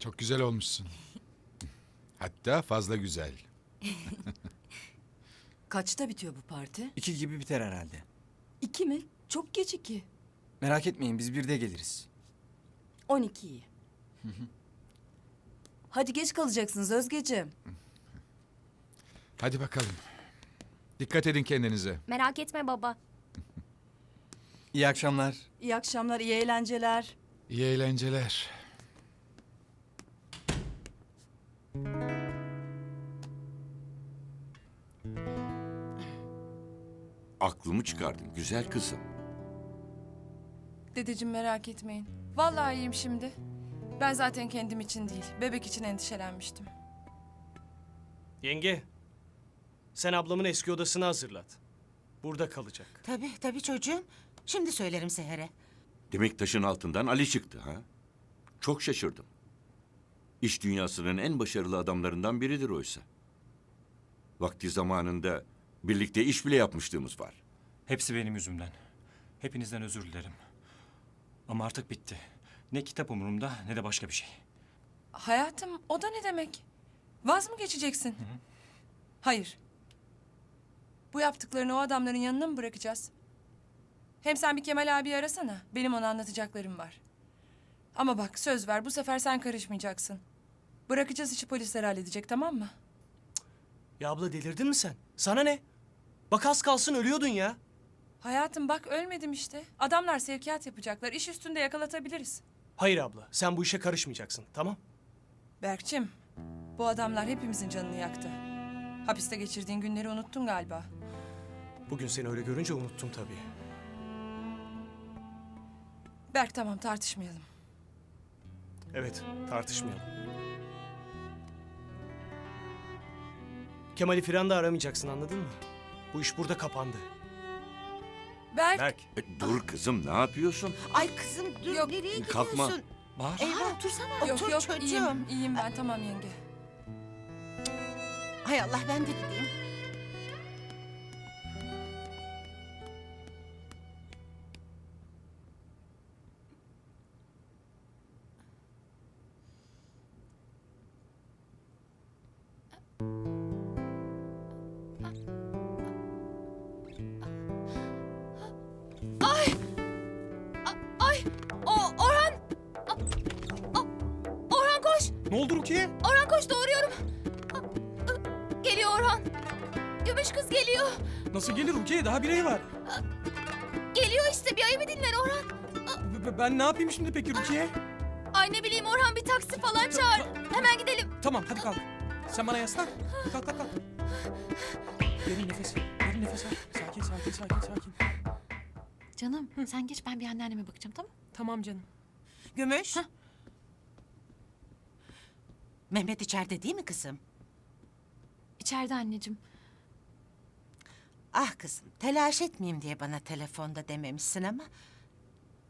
Çok güzel olmuşsun. Hatta fazla güzel. Kaçta bitiyor bu parti? İki gibi biter herhalde. İki mi? Çok geç iki. Merak etmeyin biz bir de geliriz. On iki iyi. Hadi geç kalacaksınız Özgeciğim. Hadi bakalım. Dikkat edin kendinize. Merak etme baba. İyi akşamlar. İyi akşamlar, iyi eğlenceler. İyi eğlenceler. Aklımı çıkardın güzel kızım. Dedeciğim merak etmeyin. Vallahi iyiyim şimdi. Ben zaten kendim için değil, bebek için endişelenmiştim. Yenge, sen ablamın eski odasını hazırlat. Burada kalacak. Tabii tabii çocuğum. Şimdi söylerim Seher'e. Demek taşın altından Ali çıktı ha? Çok şaşırdım. İş dünyasının en başarılı adamlarından biridir oysa. Vakti zamanında birlikte iş bile yapmışlığımız var. Hepsi benim yüzümden. Hepinizden özür dilerim. Ama artık bitti. Ne kitap umurumda ne de başka bir şey. Hayatım, o da ne demek? Vaz mı geçeceksin? Hayır. Bu yaptıklarını o adamların yanına mı bırakacağız? Hem sen bir Kemal abi arasana. Benim ona anlatacaklarım var. Ama bak söz ver bu sefer sen karışmayacaksın. Bırakacağız işi polisler halledecek tamam mı? Ya abla delirdin mi sen? Sana ne? Bak az kalsın ölüyordun ya. Hayatım bak ölmedim işte. Adamlar sevkiyat yapacaklar. İş üstünde yakalatabiliriz. Hayır abla, sen bu işe karışmayacaksın, tamam? Berkçim, bu adamlar hepimizin canını yaktı. Hapiste geçirdiğin günleri unuttun galiba. Bugün seni öyle görünce unuttum tabii. Berk tamam tartışmayalım. Evet, tartışmayalım. Kemal'i filan da aramayacaksın anladın mı? Bu iş burada kapandı. Berk, Berk, E, dur kızım ne yapıyorsun? Ay kızım dur Yok, nereye kalkma. gidiyorsun? Bahar. Eyvah otursana. yok Otur yok çocuğum. iyiyim, iyiyim ben tamam yenge. Hay Allah ben de gideyim. Ne oldu Rukiye? Orhan koş doğuruyorum. Geliyor Orhan. Gümüş kız geliyor. Nasıl gelir Rukiye? Daha bir ay var. Geliyor işte bir ayımı dinler Orhan. B- ben ne yapayım şimdi peki Rukiye? Ay ne bileyim Orhan bir taksi falan çağır. Hemen gidelim. Tamam hadi kalk. Sen bana yaslan. Kalk kalk kalk. Derin nefes. Derin nefes al. Sakin sakin sakin sakin. Canım sen geç ben bir anneanneme bakacağım tamam Tamam canım. Gümüş. Mehmet içeride değil mi kızım? İçeride anneciğim. Ah kızım telaş etmeyeyim diye bana telefonda dememişsin ama...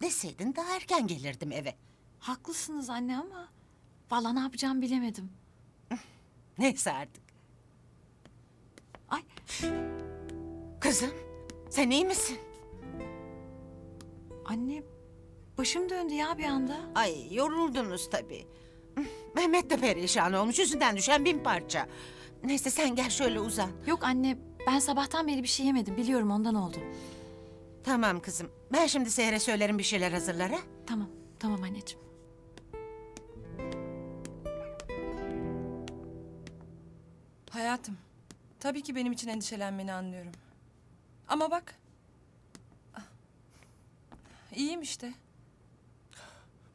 ...deseydin daha erken gelirdim eve. Haklısınız anne ama vallahi ne yapacağımı bilemedim. Neyse artık. Ay Kızım sen iyi misin? anne başım döndü ya bir anda. Ay yoruldunuz tabii. Mehmet de perişan olmuş yüzünden düşen bin parça. Neyse sen gel şöyle uzan. Yok anne ben sabahtan beri bir şey yemedim biliyorum ondan oldu. Tamam kızım. Ben şimdi Seher'e söylerim bir şeyler hazırlar ha. Tamam tamam anneciğim. Hayatım, tabii ki benim için endişelenmeni anlıyorum. Ama bak. ah, İyiyim işte.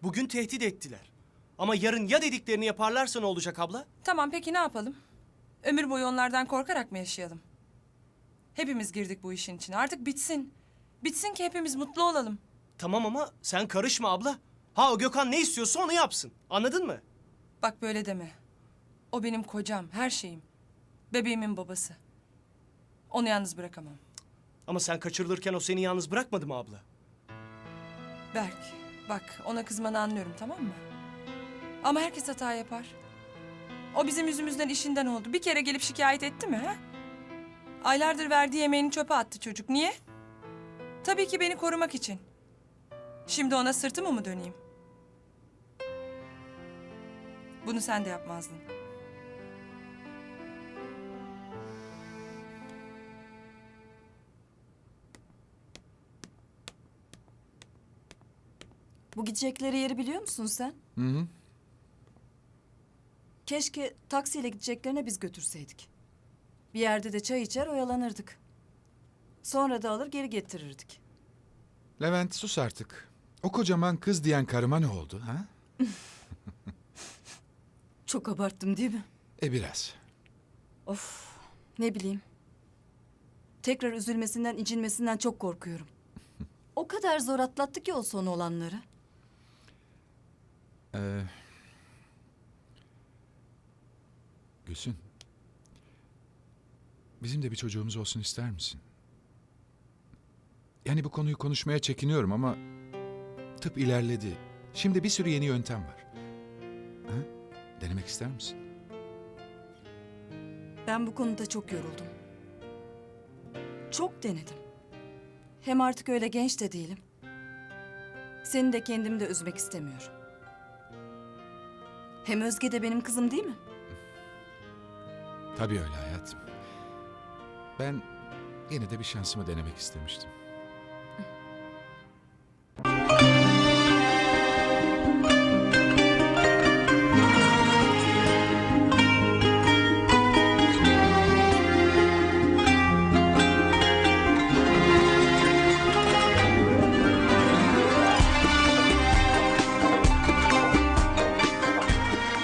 bugün tehdit ettiler. Ama yarın ya dediklerini yaparlarsa ne olacak abla? Tamam peki ne yapalım? Ömür boyu onlardan korkarak mı yaşayalım? Hepimiz girdik bu işin içine. Artık bitsin. Bitsin ki hepimiz mutlu olalım. Tamam ama sen karışma abla. Ha o Gökhan ne istiyorsa onu yapsın. Anladın mı? Bak böyle deme. O benim kocam, her şeyim. Bebeğimin babası. Onu yalnız bırakamam. Ama sen kaçırılırken o seni yalnız bırakmadı mı abla? Berk, bak ona kızmanı anlıyorum tamam mı? Ama herkes hata yapar. O bizim yüzümüzden işinden oldu. Bir kere gelip şikayet etti mi ha? Aylardır verdiği yemeğini çöpe attı çocuk. Niye? Tabii ki beni korumak için. Şimdi ona sırtımı mı döneyim? Bunu sen de yapmazdın. Bu gidecekleri yeri biliyor musun sen? Hı hı. Keşke taksiyle gideceklerine biz götürseydik. Bir yerde de çay içer oyalanırdık. Sonra da alır geri getirirdik. Levent sus artık. O kocaman kız diyen karıma ne oldu ha? Çok abarttım değil mi? E biraz. Of ne bileyim. Tekrar üzülmesinden, incinmesinden çok korkuyorum. O kadar zor atlattı ki o son olanları. Ee, Gülsün. Bizim de bir çocuğumuz olsun ister misin? Yani bu konuyu konuşmaya çekiniyorum ama tıp ilerledi. Şimdi bir sürü yeni yöntem var. Ha? Denemek ister misin? Ben bu konuda çok yoruldum. Çok denedim. Hem artık öyle genç de değilim. Seni de kendimi de üzmek istemiyorum. Hem Özge de benim kızım değil mi? Tabii öyle hayatım. Ben yine de bir şansımı denemek istemiştim.